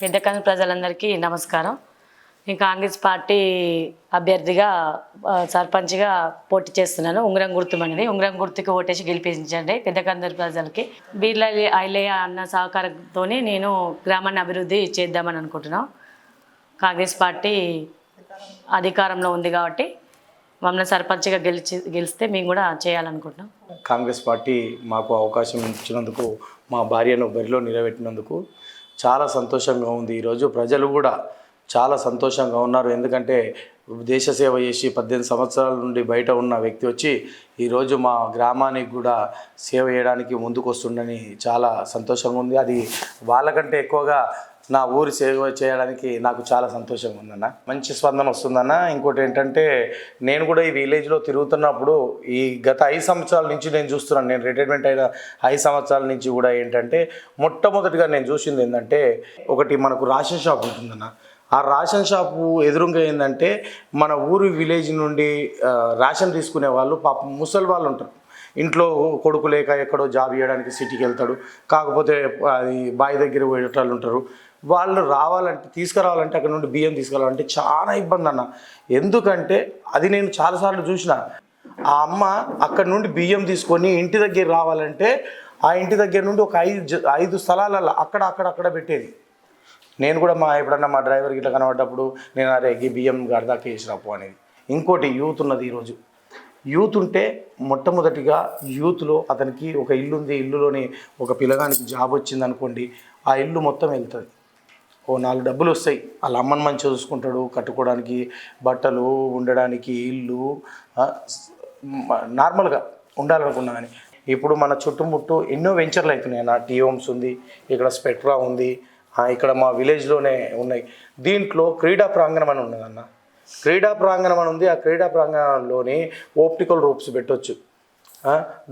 పెద్దకాని ప్రజలందరికీ నమస్కారం. నేను కాంగ్రెస్ పార్టీ అభ్యర్థిగా సర్పంచ్గా పోటీ చేస్తున్నాను. ఉంగరం గుర్తు అనేది ఉంగరం గుర్తుకి ఓటేసి గెలిపించండి పెద్దకందరి ప్రజలకి. బీర్ల ఐలయ్య అన్న సహకారంతో నేను గ్రామాన్ని అభివృద్ధి చేద్దామని అనుకుంటున్నాం. కాంగ్రెస్ పార్టీ అధికారంలో ఉంది కాబట్టి మమ్మల్ని సర్పంచ్గా గెలిచి గెలిస్తే మేము కూడా చేయాలనుకుంటున్నాం. కాంగ్రెస్ పార్టీ మాకు అవకాశం ఇచ్చినందుకు మా భార్యను బరిలో నిలబెట్టినందుకు చాలా సంతోషంగా ఉంది. ఈరోజు ప్రజలు కూడా చాలా సంతోషంగా ఉన్నారు. ఎందుకంటే దేశ సేవ చేసి పద్దెనిమిది సంవత్సరాల నుండి బయట ఉన్న వ్యక్తి వచ్చి ఈరోజు మా గ్రామానికి కూడా సేవ చేయడానికి ముందుకు వస్తుండని చాలా సంతోషంగా ఉంది. అది వాళ్ళకంటే ఎక్కువగా నా ఊరి సేవ చేయడానికి నాకు చాలా సంతోషంగా ఉందన్న. మంచి స్పందన వస్తుందన్న. ఇంకోటి ఏంటంటే నేను కూడా ఈ విలేజ్లో తిరుగుతున్నప్పుడు ఈ గత ఐదు సంవత్సరాల నుంచి నేను చూస్తున్నాను. నేను రిటైర్మెంట్ అయిన ఐదు సంవత్సరాల నుంచి కూడా ఏంటంటే మొట్టమొదటిగా నేను చూసింది ఏంటంటే ఒకటి మనకు రేషన్ షాప్ ఉంటుందన్న. ఆ రేషన్ షాపు ఎదురుగా ఏంటంటే మన ఊరు విలేజ్ నుండి రేషన్ తీసుకునే వాళ్ళు పాపం ముసలి వాళ్ళు ఉంటారు. ఇంట్లో కొడుకు లేక ఎక్కడో జాబ్ చేయడానికి సిటీకి వెళ్తాడు. కాకపోతే అది బావి దగ్గర పోయేటోళ్ళు ఉంటారు. వాళ్ళు రావాలంటే తీసుకురావాలంటే అక్కడ నుండి బియ్యం తీసుకురావాలంటే చాలా ఇబ్బంది అన్న. ఎందుకంటే అది నేను చాలాసార్లు చూసిన. ఆ అమ్మ అక్కడ నుండి బియ్యం తీసుకొని ఇంటి దగ్గర రావాలంటే ఆ ఇంటి దగ్గర నుండి ఒక ఐదు జ- ఐదు స్థలాలలో అక్కడ అక్కడ అక్కడ పెట్టేది. నేను కూడా మా ఎప్పుడన్నా మా డ్రైవర్ ఇట్లా కనబడ్డప్పుడు నేను అరే ఈ బియ్యం గడదాకా వేసి రాపు అనేది. ఇంకోటి యూత్ ఉన్నది ఈరోజు. యూత్ ఉంటే మొట్టమొదటిగా యూత్లో అతనికి ఒక ఇల్లు ఉంది ఇల్లులోని ఒక పిల్లగానికి జాబ్ వచ్చింది అనుకోండి ఆ ఇల్లు మొత్తం వెళ్తుంది. ఓ నాలుగు డబ్బులు వస్తాయి. వాళ్ళ అమ్మని మంచిగా చూసుకుంటాడు కట్టుకోవడానికి బట్టలు ఉండడానికి ఇల్లు నార్మల్గా ఉండాలనుకున్నా కానీ. ఇప్పుడు మన చుట్టుముట్టు ఎన్నో వెంచర్లు అవుతున్నాయి. నా టీ హోమ్స్ ఉంది ఇక్కడ స్పెట్రా ఉంది ఇక్కడ మా విలేజ్లోనే ఉన్నాయి. దీంట్లో క్రీడా ప్రాంగణం అని ఉన్నదన్న క్రీడా ప్రాంగణం అని ఉంది. ఆ క్రీడా ప్రాంగణంలోని ఓప్టికల్ రూప్స్ పెట్టొచ్చు.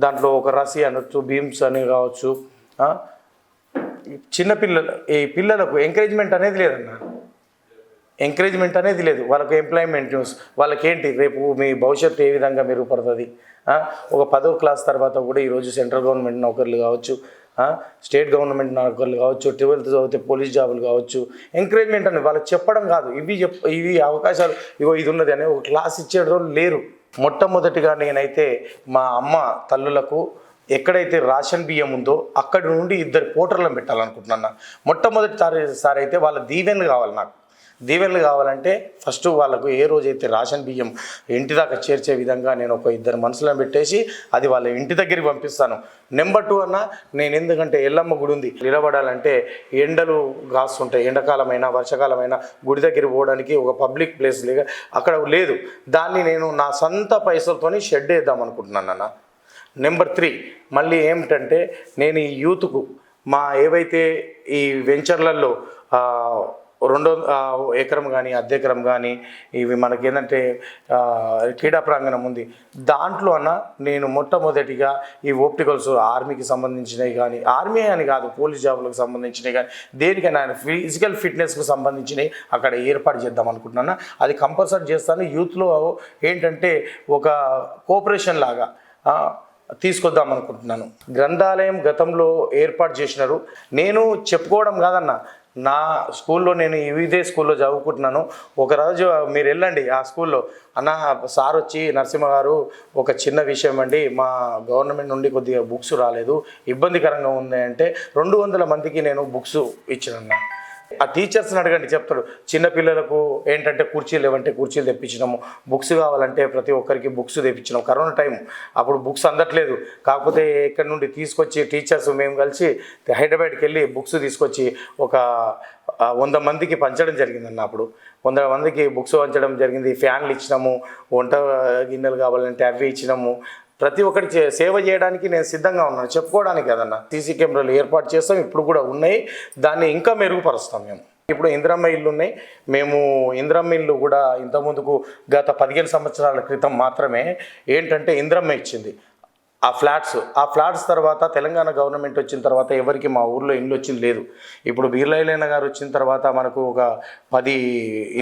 దాంట్లో ఒక రసి అనొచ్చు బీమ్స్ అని కావచ్చు చిన్నపిల్లలు ఈ పిల్లలకు ఎంకరేజ్మెంట్ అనేది లేదన్న. ఎంకరేజ్మెంట్ అనేది లేదు. వాళ్ళకు ఎంప్లాయ్మెంట్ న్యూస్ వాళ్ళకి ఏంటి రేపు మీ భవిష్యత్తు ఏ విధంగా మెరుగుపడుతుంది? ఒక పదో క్లాస్ తర్వాత కూడా ఈరోజు సెంట్రల్ గవర్నమెంట్ నౌకర్లు కావచ్చు స్టేట్ గవర్నమెంట్ నౌకర్లు కావచ్చు ట్వెల్త్ చదివితే పోలీస్ జాబులు కావచ్చు. ఎంకరేజ్మెంట్ అని వాళ్ళకి చెప్పడం కాదు. ఇవి చెప్ ఇవి అవకాశాలు ఇగో ఇది ఉన్నది అని ఒక క్లాస్ ఇచ్చేటోళ్ళు లేరు. మొట్టమొదటిగా నేనైతే మా అమ్మ తల్లులకు ఎక్కడైతే రేషన్ బియ్యం ఉందో అక్కడి నుండి ఇద్దరు పోటర్లను పెట్టాలనుకుంటున్నాను. మొట్టమొదటిసారి అయితే వాళ్ళ దీవెనలు కావాలి నాకు. దీవెనలు కావాలంటే ఫస్ట్ వాళ్ళకు ఏ రోజైతే రేషన్ బియ్యం ఇంటి దాకా చేర్చే విధంగా నేను ఒక ఇద్దరు మనుషులను పెట్టేసి అది వాళ్ళ ఇంటి దగ్గరికి పంపిస్తాను. నెంబర్ టూ అన్న నేను ఎందుకంటే ఎల్లమ్మ గుడి ఉంది. నిలబడాలంటే ఎండలు కాస్తుంటాయి ఎండాకాలమైనా వర్షాకాలమైనా గుడి దగ్గర పోవడానికి ఒక పబ్లిక్ ప్లేస్ లేక అక్కడ లేదు. దాన్ని నేను నా సొంత పైసలతోని షెడ్ వేద్దాం అనుకుంటున్నాను అన్న. Number three. మళ్ళీ ఏమిటంటే నేను ఈ యూత్కు మా ఏవైతే ఈ వెంచర్లలో రెండో ఎకరం కానీ అద్దె ఎకరం కానీ ఇవి మనకి ఏంటంటే క్రీడా ప్రాంగణం ఉంది. దాంట్లో అన్న నేను మొట్టమొదటిగా ఈ ఓప్టికల్స్ ఆర్మీకి సంబంధించినవి కానీ ఆర్మీ అని కాదు పోలీస్ జాబులకు సంబంధించినవి కానీ దేనికైనా ఫిజికల్ ఫిట్నెస్కు సంబంధించినవి అక్కడ ఏర్పాటు చేద్దాం అనుకుంటున్నాను అది కంపల్సరీ చేస్తాను. యూత్లో ఏంటంటే ఒక కోఆపరేషన్ లాగా తీసుకొద్దాం అనుకుంటున్నాను. గ్రంథాలయం గతంలో ఏర్పాటు చేసినారు. నేను చెప్పుకోవడం కాదన్న నా స్కూల్లో నేను ఇదే స్కూల్లో చదువుకుంటున్నాను. ఒకరోజు మీరు వెళ్ళండి ఆ స్కూల్లో. అన్న సార్ వచ్చి నరసింహ గారు ఒక చిన్న విషయం అండి. మా గవర్నమెంట్ నుండి కొద్దిగా బుక్స్ రాలేదు. ఇబ్బందికరంగా ఉంది అంటే రెండు వందల మందికి నేను బుక్స్ ఇచ్చినన్నా ఆ టీచర్స్ని అడగండి చెప్తాడు. చిన్నపిల్లలకు ఏంటంటే కుర్చీలు లేవంటే కుర్చీలు తెప్పించినాము. బుక్స్ కావాలంటే ప్రతి ఒక్కరికి బుక్స్ తెప్పించినాం. కరోనా టైం అప్పుడు బుక్స్ అందట్లేదు. కాకపోతే ఇక్కడ నుండి తీసుకొచ్చి టీచర్స్ మేము కలిసి హైదరాబాద్కి వెళ్ళి బుక్స్ తీసుకొచ్చి ఒక వంద మందికి పంచడం జరిగిందన్న అప్పుడు. వంద మందికి బుక్స్ పంచడం జరిగింది. ఫ్యాన్లు ఇచ్చినాము. వంట గిన్నెలు కావాలంటే అవి ఇచ్చినాము. ప్రతి ఒక్కటి చే- సేవ చేయడానికి నేను సిద్ధంగా ఉన్నాను. చెప్పుకోవడానికి ఏదన్నా సీసీ కెమెరాలు ఏర్పాటు చేస్తాం. ఇప్పుడు కూడా ఉన్నాయి. దాన్ని ఇంకా మెరుగుపరుస్తాం మేము. ఇప్పుడు ఇందిరమ్మ ఇల్లు ఉన్నాయి. మేము ఇందిరమ్మ ఇల్లు కూడా ఇంతకుముందుకు గత పదిహేను సంవత్సరాల క్రితం మాత్రమే ఏంటంటే ఇందిరమ్మ ఇచ్చింది. ఆ ఫ్లాట్స్ ఆ ఫ్లాట్స్ తర్వాత తెలంగాణ గవర్నమెంట్ వచ్చిన తర్వాత ఎవరికి మా ఊర్లో ఇండ్లు వచ్చింది లేదు. ఇప్పుడు బీర్లైలైన గారు వచ్చిన తర్వాత మనకు ఒక పది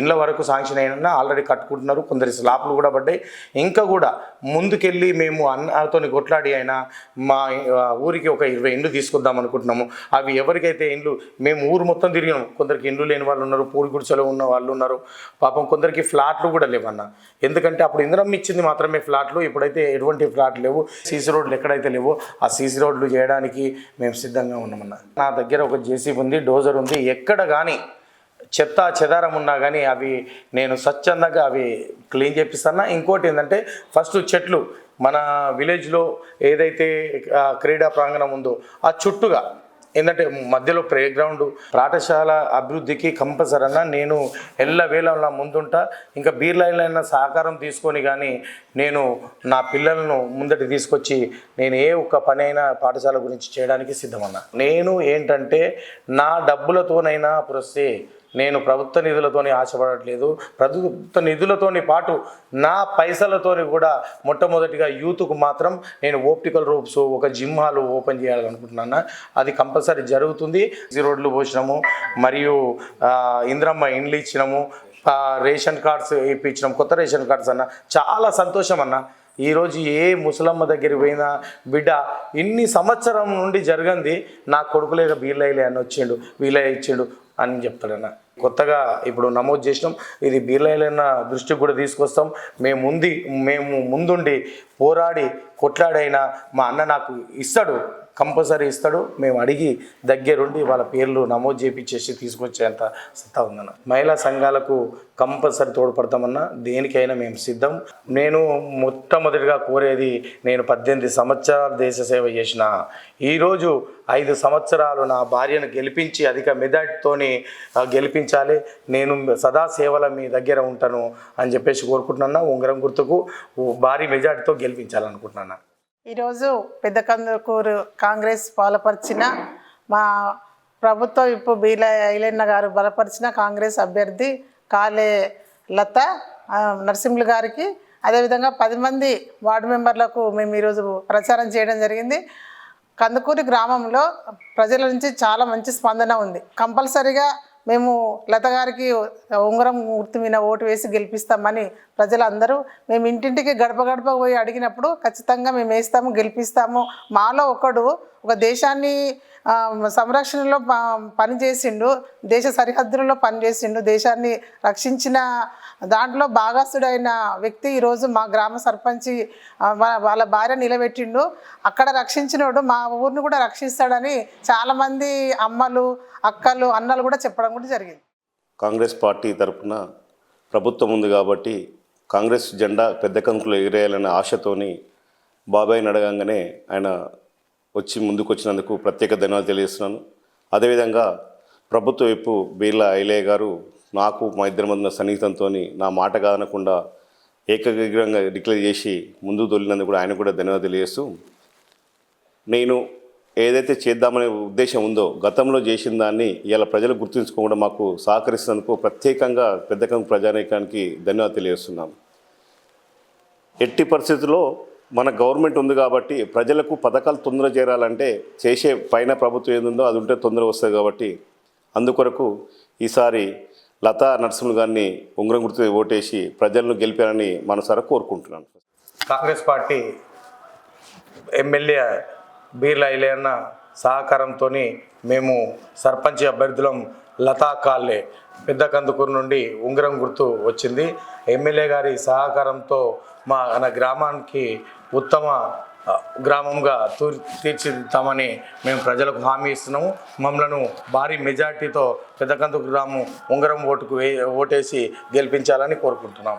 ఇండ్ల వరకు శాంక్షన్ అయినా ఆల్రెడీ కట్టుకుంటున్నారు. కొందరి స్లాప్లు కూడా పడ్డాయి. ఇంకా కూడా ముందుకెళ్ళి మేము అన్నతో కొట్లాడి అయినా మా ఊరికి ఒక ఇరవై ఇండ్లు తీసుకొద్దాం అనుకుంటున్నాము. అవి ఎవరికైతే ఇండ్లు మేము ఊరు మొత్తం తిరిగినాము. కొందరికి ఇండ్లు లేని వాళ్ళు ఉన్నారు పూరి గుడిసెలో ఉన్న వాళ్ళు ఉన్నారు. పాపం కొందరికి ఫ్లాట్లు కూడా లేవన్న. ఎందుకంటే అప్పుడు ఇంద్రం ఇచ్చింది మాత్రమే ఫ్లాట్లు. ఇప్పుడైతే ఎటువంటి ఫ్లాట్లు లేవు. సీసీ రోడ్లు ఎక్కడైతే లేవో ఆ సీసీ రోడ్లు చేయడానికి మేము సిద్ధంగా ఉన్నామన్న. నా దగ్గర ఒక జేసీబీ ఉంది డోజర్ ఉంది. ఎక్కడ కానీ చెత్త చెదారం ఉన్నా కానీ అవి నేను స్వచ్ఛందంగా అవి క్లీన్ చేపిస్తాను ఇంకోటి ఏంటంటే ఫస్ట్ చెట్లు మన విలేజ్లో ఏదైతే క్రీడా ప్రాంగణం ఉందో ఆ చుట్టుగా ఏంటంటే మధ్యలో ప్లే గ్రౌండ్ పాఠశాల అభివృద్ధికి కంపల్సరీ అన్న నేను ఎల్లవేళ ముందుంటా. ఇంకా బీర్లైన సహకారం తీసుకొని కానీ నేను నా పిల్లలను ముందటి తీసుకొచ్చి నేను ఏ ఒక్క పని అయినా పాఠశాల గురించి చేయడానికి సిద్ధమన్నా. నేను ఏంటంటే నా డబ్బులతోనైనా ప్రొస్తే నేను ప్రభుత్వ నిధులతోని ఆశపడట్లేదు. ప్రభుత్వ నిధులతోని పాటు నా పైసలతోని కూడా మొట్టమొదటిగా యూత్కు మాత్రం నేను ఓప్టికల్ రూప్స్ ఒక జిమ్ హాల్ ఓపెన్ చేయాలనుకుంటున్నాను. అది కంపల్సరీ జరుగుతుంది. రోడ్లు పోసినాము మరియు ఇంద్రమ్మ ఇండ్లు ఇచ్చినాము రేషన్ కార్డ్స్ ఇప్పించినాం కొత్త రేషన్ కార్డ్స్ అన్న. చాలా సంతోషం అన్న. ఈరోజు ఏ ముసలమ్మ దగ్గర పోయినా బిడ్డ ఇన్ని సంవత్సరం నుండి జరిగింది నా కొడుకులేగా బీర్లయ్యలే అని వచ్చిండు. వీలయ్య ఇచ్చిండు అని చెప్తాడన్న. కొత్తగా ఇప్పుడు నమోదు చేసినాం. ఇది బీర్లయ్యలన్న దృష్టికి కూడా తీసుకొస్తాం. మేము ముందు మేము ముందుండి పోరాడి కొట్లాడైనా మా అన్న నాకు ఇస్తాడు. కంపల్సరీ ఇస్తాడు. మేము అడిగి దగ్గరుండి వాళ్ళ పేర్లు నమోదు చేపించేసి తీసుకొచ్చేంత సత్తా ఉందన్న. మహిళా సంఘాలకు కంపల్సరీ తోడ్పడతామన్నా. దేనికైనా మేము సిద్ధం. నేను మొట్టమొదటిగా కోరేది నేను పద్దెనిమిది సంవత్సరాలు దేశ సేవ చేసిన. ఈరోజు ఐదు సంవత్సరాలు నా భార్యను గెలిపించి అధిక మెదడుతోని గెలిపించాలి. నేను సదా సేవల మీ దగ్గర ఉంటాను అని చెప్పేసి కోరుకుంటున్నా. ఉంగరం గుర్తుకు భారీ మెజార్టీతో గెలిపించాలనుకుంటున్నాను ఈరోజు పెద్ద కందుకూరు కాంగ్రెస్ పాలపరిచిన మా ప్రభుత్వ ఇప్పుడు బీల ఐలన్న గారు బలపరిచిన కాంగ్రెస్ అభ్యర్థి కాలే లత నరసింహులు గారికి. అదేవిధంగా పది మంది వార్డు మెంబర్లకు మేము ఈరోజు ప్రచారం చేయడం జరిగింది. కందుకూరి గ్రామంలో ప్రజల నుంచి చాలా మంచి స్పందన ఉంది. కంపల్సరిగా మేము లత గారికి ఉంగరం గుర్తు మీద ఓటు వేసి గెలిపిస్తామని ప్రజలందరూ మేము ఇంటింటికి గడప గడప పోయి అడిగినప్పుడు ఖచ్చితంగా మేము వేస్తాము గెలిపిస్తాము. మాలో ఒకడు ఒక దేశాన్ని సంరక్షణలో పనిచేసిండు దేశ సరిహద్దులలో పనిచేసిండు దేశాన్ని రక్షించిన దాంట్లో భాగస్థుడైన వ్యక్తి ఈరోజు మా గ్రామ సర్పంచి వాళ్ళ భార్య నిలబెట్టిండు. అక్కడ రక్షించినోడు మా ఊరిని కూడా రక్షిస్తాడని చాలామంది అమ్మలు అక్కలు అన్నలు కూడా చెప్పడం కూడా జరిగింది. కాంగ్రెస్ పార్టీ తరఫున ప్రభుత్వం ఉంది కాబట్టి కాంగ్రెస్ జెండా పెద్ద కంకులు ఎగిరేయాలనే ఆశతోని బాబాయ్ని అడగంగానే ఆయన వచ్చి ముందుకు వచ్చినందుకు ప్రత్యేక ధన్యవాదాలు తెలియజేస్తున్నాను. అదేవిధంగా ప్రభుత్వ వైపు బీర్లా ఐలయ్య గారు నాకు మా ఇద్దరి మధ్య సన్నిహితంతో నా మాట కాదనకుండా ఏకగ్రంగా డిక్లేర్ చేసి ముందుకు తొలినందుకు కూడా ఆయన కూడా ధన్యవాదాలు తెలియజేస్తూ నేను ఏదైతే చేద్దామనే ఉద్దేశం ఉందో గతంలో చేసిన దాన్ని ఇలా ప్రజలు గుర్తుంచుకోకుండా మాకు సహకరిస్తున్నందుకు ప్రత్యేకంగా పెద్దకం ప్రజానీకానికి ధన్యవాదాలు తెలియజేస్తున్నాం ఎట్టి పరిస్థితుల్లో మన గవర్నమెంట్ ఉంది కాబట్టి ప్రజలకు పథకాలు తొందర చేరాలంటే చేసే పైన ప్రభుత్వం ఏదుందో అది ఉంటే తొందర వస్తుంది కాబట్టి అందుకొరకు ఈసారి లతా నరసింహులు గారిని ఉంగరం గుర్తు ఓటేసి ప్రజలను గెలిపారని మనసారా కోరుకుంటున్నాను. కాంగ్రెస్ పార్టీ ఎమ్మెల్యే బీర్లా ఇలేన్న సహకారంతో మేము సర్పంచ్ అభ్యర్థులం లతా కాళ్ళే పెద్ద కందుకూరు నుండి ఉంగరం గుర్తు వచ్చింది. ఎమ్మెల్యే గారి సహకారంతో మా మన గ్రామానికి ఉత్తమ గ్రామంగా తూర్ తీర్చిదిద్దామని మేము ప్రజలకు హామీ ఇస్తున్నాము మమ్మలను భారీ మెజార్టీతో పెద్దకందుకు గ్రామం ఉంగరం ఓటుకు వే ఓటేసి గెలిపించాలని కోరుకుంటున్నాం.